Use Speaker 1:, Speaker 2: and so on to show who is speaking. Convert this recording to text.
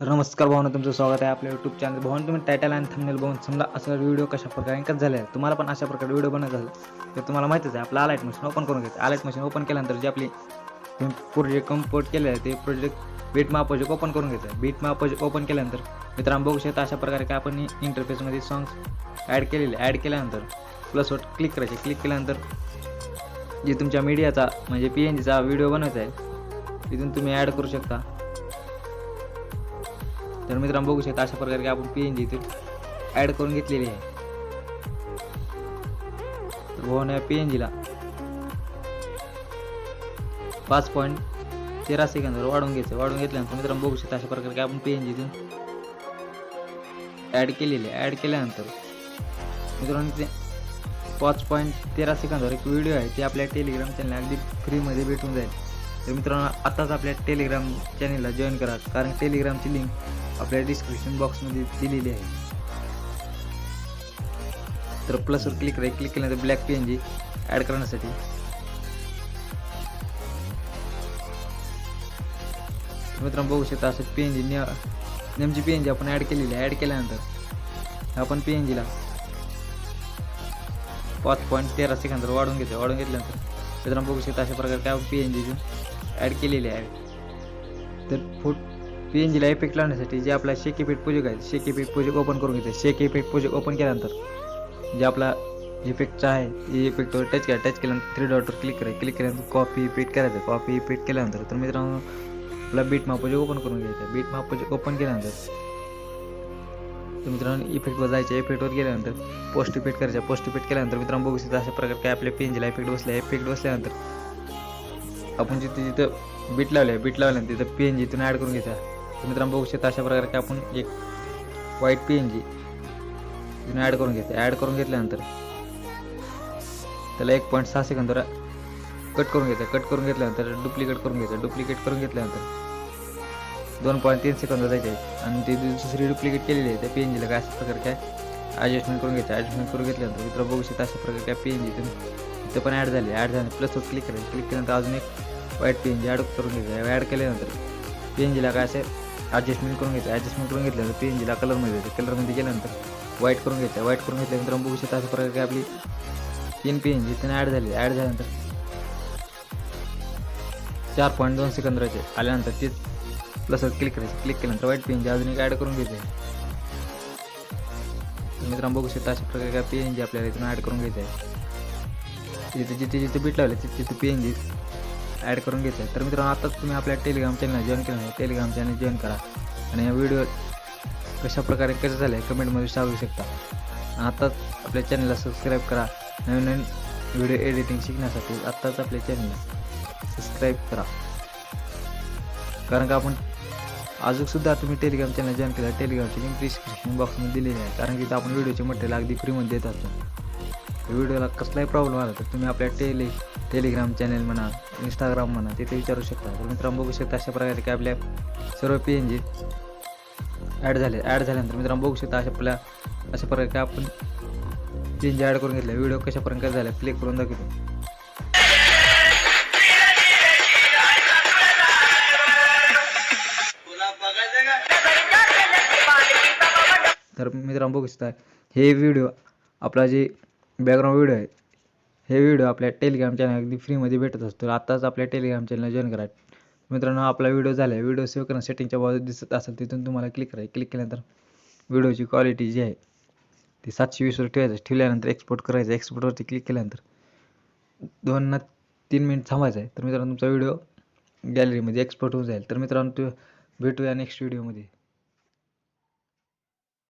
Speaker 1: तर नमस्कार भावना तुमचं स्वागत आहे आपल्या यूट्यूब चॅनल भावना तुम्ही टायटल आणि थंबनेल बघून समजा असं व्हिडिओ कशा प्रकारे कसं झाले आहे. तुम्हाला पण अशा प्रकारे व्हिडिओ बनत झालं. तर तुम्हाला माहितीच आहे आपलं आलाईट मशीन ओपन करून घ्यायचं आलाईट मशीन ओपन केल्यानंतर जे आपली प्रोजेक्ट कम्पोर्ट केले आहे ते project beat map project open करून घ्यायचं बीट मॅप प्रोजेक्ट ओपन केल्यानंतर मित्रांनो बघू शकता अशा प्रकारे काय आपण इंटरफेसमध्ये सॉंग्स ॲड केलेले. ॲड केल्यानंतर प्लसवर क्लिक करायचे. क्लिक केल्यानंतर जे तुमच्या मीडियाचा म्हणजे पी एन जीचा व्हिडिओ बनवायचा आहे तिथून तुम्ही ॲड करू शकता. तर मित्रांनो बघू शकता अशा प्रकारे आपण पी एन जी इथे ॲड करून घेतलेली आहे. तर भाऊन या पी एन जीला पाच पॉईंट तेरा सेकंदवर वाढवून घ्यायचं. वाढवून घेतल्यानंतर मित्रांनो बघू शकता अशा प्रकारे आपण पी एन जी इथून ॲड केलेली आहे. ॲड केल्यानंतर मित्रांनो ते पाच पॉईंट तेरा सेकंदावर एक व्हिडिओ आहे ते आपल्या टेलिग्राम चॅनल अगदी फ्रीमध्ये भेटून जाईल. तर मित्रांनो आताच आपल्या टेलिग्राम चॅनलला जॉईन करा. कारण टेलिग्रामची लिंक आपल्या डिस्क्रिप्शन बॉक्समध्ये दिलेली आहे. तर प्लसवर क्लिक करा क्लिक केल्यानंतर black P N G add करण्यासाठी मित्रांनो बघू शकता असं पी एन जी नेमची पी एन जी आपण ॲड केलेली आहे. ॲड केल्यानंतर आपण पी एन जीला पाच पॉईंट तेरा सेकंदावर वाढून घेतो वाढून घेतल्यानंतर मित्रांनो बघू शकता अशा प्रकारे काय पी एन जी ॲड केलेली आहे. तर फुट पी एन जीला इफेक्ट लावण्यासाठी जे आपला शेक इफेक्ट प्रोजेक्ट आहे शेक इफेक्ट प्रोजेक्ट ओपन करून घ्यायचं शेक इफेक्ट प्रोजेक्ट ओपन केल्यानंतर जे आपला इफेक्टचा आहे ते इफेक्टवर टच करा टच केल्यानंतर थ्री डॉटवर क्लिक करा. क्लिक केल्यानंतर कॉपी इफेक्ट करायचं. कॉपी इफेक्ट केल्यानंतर तर मित्रांनो आपला बीट माप ओपन करून घ्यायचा. बीट माप ओपन केल्यानंतर तर मित्रांनो इफेक्टवर जायचं. इफेक्टवर गेल्यानंतर पोस्ट इफेक्ट करायचा. पोस्ट इफेक्ट केल्यानंतर मित्रांनो बघू शकता अशा प्रकारे काय आपल्या पेंजला इफेक्ट बसल्या. इफेक्ट बसल्यानंतर आपण जिथे जिथं बीट लावले बीट लावल्यानंतर तिथं पी एन जी ॲड करून घ्यायचा तर मित्रांनो बघू शकता अशा प्रकारे काय आपण एक व्हाईट पी एन जी इथून ॲड करून घ्यायचं ॲड करून घेतल्यानंतर त्याला एक पॉईंट सहा सेकंद कट करून घ्यायचं कट करून घेतल्यानंतर डुप्लिकेट करून घ्यायचं डुप्लिकेट करून घेतल्यानंतर दोन पॉईंट तीन सेकंद जायचे आहे आणि ती दुसरी डुप्लिकेट केलेली आहे त्या पी एन जीला काय अशा प्रकारे काय ॲडजस्टमेंट करून घ्यायचं ॲडजस्टमेंट करून घेतल्यानंतर मित्र बघू शकता अशा प्रकारे काय पी एन जी तुम्ही ते पण ॲड झाली. ॲड झाली. प्लसवर क्लिक करायचं क्लिक केल्यानंतर अजून एक वाईट पी एन जी ॲड करून घ्यायचं ॲड केल्यानंतर पी एन जीला काय असे ॲडजस्टमेंट करून घ्यायचं ॲडजस्टमेंट करून घेतल्यानंतर पी एन जीला कलरमध्ये जायचं कलरमध्ये गेल्यानंतर व्हाईट करून घ्यायचं व्हाईट करून घेतल्यानंतर बघू शकता अशा प्रकारे आपली तीन पी एन जी त्यांना ॲड झाली. ॲड झाल्यानंतर चार पॉईंट दोन सेकंद राहायचे आल्यानंतर तेच प्लसवर क्लिक करायचं. क्लिक केल्यानंतर व्हाईट पी एन जी अजून एक ॲड करून घ्यायचं आहे मित्रांनो बघू शकता अशा प्रकारे काय पी एन जी आपल्याला इथून ॲड करून घ्यायचं आहे. जिथे जिथे जिथे बीट लावले तिथे तिथे पी एन जी ॲड करून घ्यायचं आहे तर मित्रांनो आताच तुम्ही आपल्या टेलिग्राम चॅनल जॉईन केलं नाही टेलिग्राम चॅनल जॉईन करा. आणि या व्हिडिओ कशा प्रकारे कसं झालं आहे कमेंटमध्ये सांगू शकता. आत्ताच आपल्या चॅनलला सबस्क्राईब करा. नवीन नवीन व्हिडिओ एडिटिंग शिकण्यासाठी आत्ताच आपल्या चॅनलला सबस्क्राईब करा. कारण का आपण अजूनसुद्धा तुम्ही टेलिग्राम चॅनल जॉईन केला टेलिग्रामची लिंक डिस्क्रिप्शन बॉक्समध्ये दिलेली आहे. कारण की आपण व्हिडिओचे मटेरियल अगदी फ्रीमध्ये देत असतो. व्हिडिओला कसलाही प्रॉब्लेम आला तर तुम्ही आपल्या टेली टेलिग्राम चॅनल म्हणा इंस्टाग्राम म्हणा तिथे विचारू शकता. तर मित्रांनो बघू शकता अशा प्रकारे की आपल्या सर्व पी एन जी ॲड झाले. ॲड झाल्यानंतर मित्रांनो बघू शकता अशा आपल्या अशा प्रकारे काय आपण पी एन जी ॲड करून घेतल्या. व्हिडिओ कशा प्रकारे झाला प्ले करून दाखवतो. तर मित्रांनो बघू शकता हे व्हिडिओ आपला जे बॅकग्राऊंड व्हिडिओ आहे. हे व्हिडिओ आपल्या टेलिग्राम चॅनल अगदी फ्रीमध्ये भेटत असतो. आत्ताच आपल्या टेलिग्राम चॅनल जॉईन करा. मित्रांनो आपला व्हिडिओ झाला आहे व्हिडिओ सेव्ह करणं सेटिंगच्या बाजूला दिसत असेल तिथून तुम्हाला क्लिक करायचं क्लिक केल्यानंतर व्हिडिओची क्वालिटी जी आहे ती सातशे वीसवर ठेवायचं. ठेवल्यानंतर एक्सपोर्ट करायचं. एक्सपोर्टवरती क्लिक केल्यानंतर दोन ना तीन मिनिट थांबायचं आहे तर मित्रांनो तुमचा व्हिडिओ गॅलरीमध्ये एक्सपोर्ट होऊन जाईल. तर मित्रांनो तो भेटूया नेक्स्ट व्हिडिओमध्ये